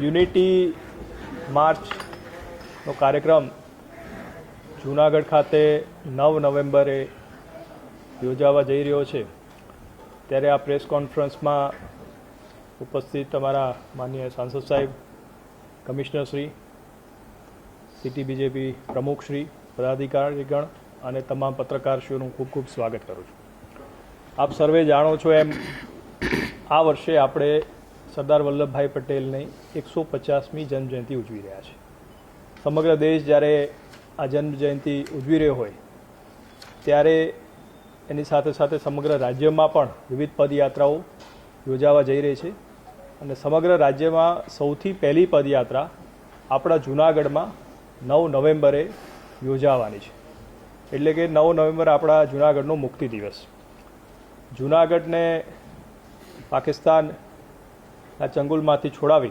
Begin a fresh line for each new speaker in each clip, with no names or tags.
Unity માર્ચનો કાર્યક્રમ જૂનાગઢ ખાતે નવ નવેમ્બરે યોજાવા જઈ રહ્યો છે. ત્યારે આ પ્રેસ કોન્ફરન્સમાં ઉપસ્થિત તમારા માનનીય સાંસદ સાહેબ કમિશનરશ્રી સિટી બીજેપી પ્રમુખશ્રી પદાધિકારીગણ અને તમામ પત્રકારશ્રીઓનું ખૂબ ખૂબ સ્વાગત કરું છું. આપ સર્વે જાણો છો એમ, આ વર્ષે આપણે સરદાર વલ્લભભાઈ પટેલની એકસો પચાસમી જન્મજયંતિ ઉજવી રહ્યા છે. સમગ્ર દેશ જ્યારે આ જન્મજયંતિ ઉજવી રહ્યો હોય, ત્યારે એની સાથે સાથે સમગ્ર રાજ્યમાં પણ વિવિધ પદયાત્રાઓ યોજાવા જઈ રહી છે અને સમગ્ર રાજ્યમાં સૌથી પહેલી પદયાત્રા આપણા જૂનાગઢમાં નવ નવેમ્બરે યોજાવાની છે. એટલે કે નવ નવેમ્બર આપણા જૂનાગઢનો મુક્તિ દિવસ. જૂનાગઢને પાકિસ્તાનના ચંગુલમાંથી છોડાવી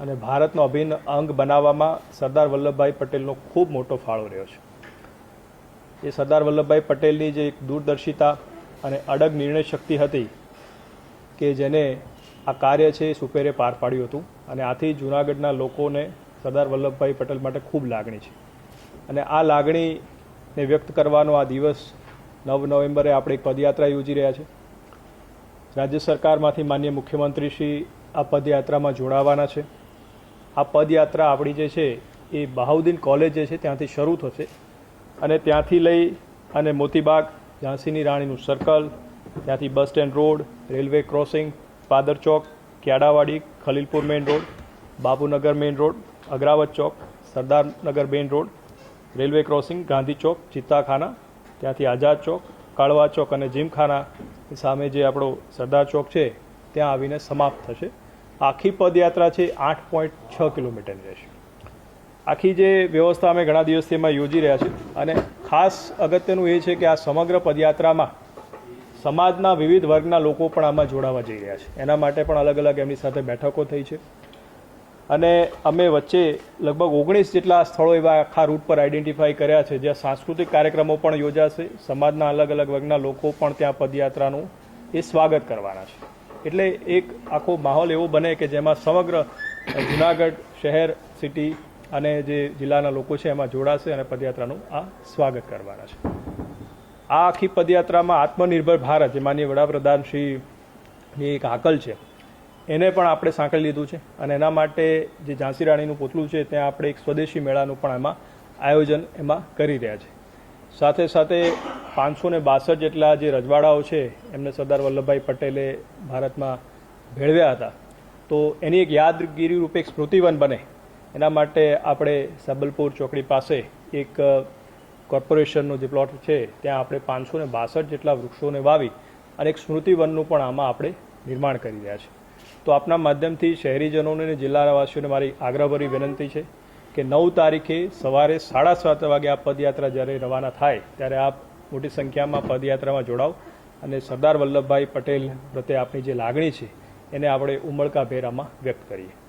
અને ભારતનો અભિન્ન અંગ બનાવવામાં સરદાર વલ્લભભાઈ પટેલનો ખૂબ મોટો ફાળો રહ્યો છે. એ સરદાર વલ્લભભાઈ પટેલની જે એક દૂરદર્શિતા અને અડગ નિર્ણય શક્તિ હતી કે જેને આ કાર્ય છે એ સુપેરે પાર પાડ્યું હતું અને આથી જૂનાગઢના લોકોને સરદાર વલ્લભભાઈ પટેલ માટે ખૂબ લાગણી છે. અને આ લાગણીને વ્યક્ત કરવાનો આ દિવસ નવ નવેમ્બરે આપણે એક પદયાત્રા યોજી રહ્યા છે. રાજ્ય સરકારમાંથી માન્ય મુખ્યમંત્રી શ્રી આ પદયાત્રામાં જોડાવાના છે. આ પદયાત્રા આપણી જે છે એ બહાઉદ્દીન કોલેજ જે છે ત્યાંથી શરૂ થશે અને ત્યાંથી લઈ અને મોતીબાગ, ઝાંસીની રાણીનું સર્કલ ત્યાંથી bus stand road railway crossing Padar Chowk, Kyadawadi, Khalilpur main road Babunagar main road Agravat Chowk, Sardarnagar main road railway crossing Gandhi Chowk, Chittakhana, ત્યાંથી આઝાદ ચોક, કાળવા ચોક અને જીમખાના સામે જે આપણો સરદાર ચોક છે ત્યાં આવીને સમાપ્ત થશે. આખી પદયાત્રા છે આઠ પોઈન્ટ છ કિલોમીટરની રહેશે. આખી જે વ્યવસ્થા અમે ઘણા દિવસથી એમાં યોજી રહ્યા છે અને ખાસ અગત્યનું એ છે કે આ સમગ્ર પદયાત્રામાં સમાજના વિવિધ વર્ગના લોકો પણ આમાં જોડાવા જઈ રહ્યા છે. એના માટે પણ અલગ અલગ એમની સાથે બેઠકો થઈ છે. અને અમે વચ્ચે લગભગ ઓગણીસ જેટલા સ્થળો એવા આખા રૂટ પર આઈડેન્ટિફાઈ કર્યા છે, જ્યાં સાંસ્કૃતિક કાર્યક્રમો પણ યોજાશે. સમાજના અલગ અલગ વર્ગના લોકો પણ ત્યાં પદયાત્રાનું એ સ્વાગત કરવાના છે. એટલે એક આખો માહોલ એવો બને કે જેમાં સમગ્ર જુનાગઢ શહેર સિટી અને જે જિલ્લાના લોકો છે એમાં જોડાશે અને પદયાત્રાનું આ સ્વાગત કરવાના છે. આ આખી પદયાત્રામાં આત્મનિર્ભર ભારત, જે માનીય વડાપ્રધાન શ્રીની એક હાકલ છે, એને પણ આપણે સાંકળી લીધું છે અને એના માટે જે ઝાંસી રાણીનું પોતલું છે, ત્યાં આપણે એક સ્વદેશી મેળાનું પણ એમાં આયોજન એમાં કરી રહ્યા છે. સાથે સાથે પાંચસો ને બાસઠ જેટલા જે રજવાડાઓ છે, એમને સરદાર વલ્લભભાઈ પટેલે ભારતમાં ભેળવ્યા હતા. તો એની એક યાદગીરી રૂપે એક સ્મૃતિવન બને. એના માટે આપણે સબલપુર ચોકડી પાસે એક કોર્પોરેશનનો જે પ્લોટ છે, ત્યાં આપણે પાંચસો ને બાસઠ જેટલા વૃક્ષોને વાવી અને એક સ્મૃતિવનનું પણ આમાં આપણે નિર્માણ કરી રહ્યા છે તો આપના માધ્યમથી શહેરીજનોને અને જિલ્લાવાસીઓને મારી આગ્રહભરી વિનંતી છે કે નવ તારીખે સવારે સાડા સાત વાગે આ પદયાત્રા જ્યારે રવાના થાય, ત્યારે આપ મોટી સંખ્યામાં પદયાત્રામાં જોડાવ અને સરદાર વલ્લભભાઈ પટેલ પ્રત્યે આપણી જે લાગણી છે, એને આપણે ઉમળકા ભેરામાં વ્યક્ત કરીએ.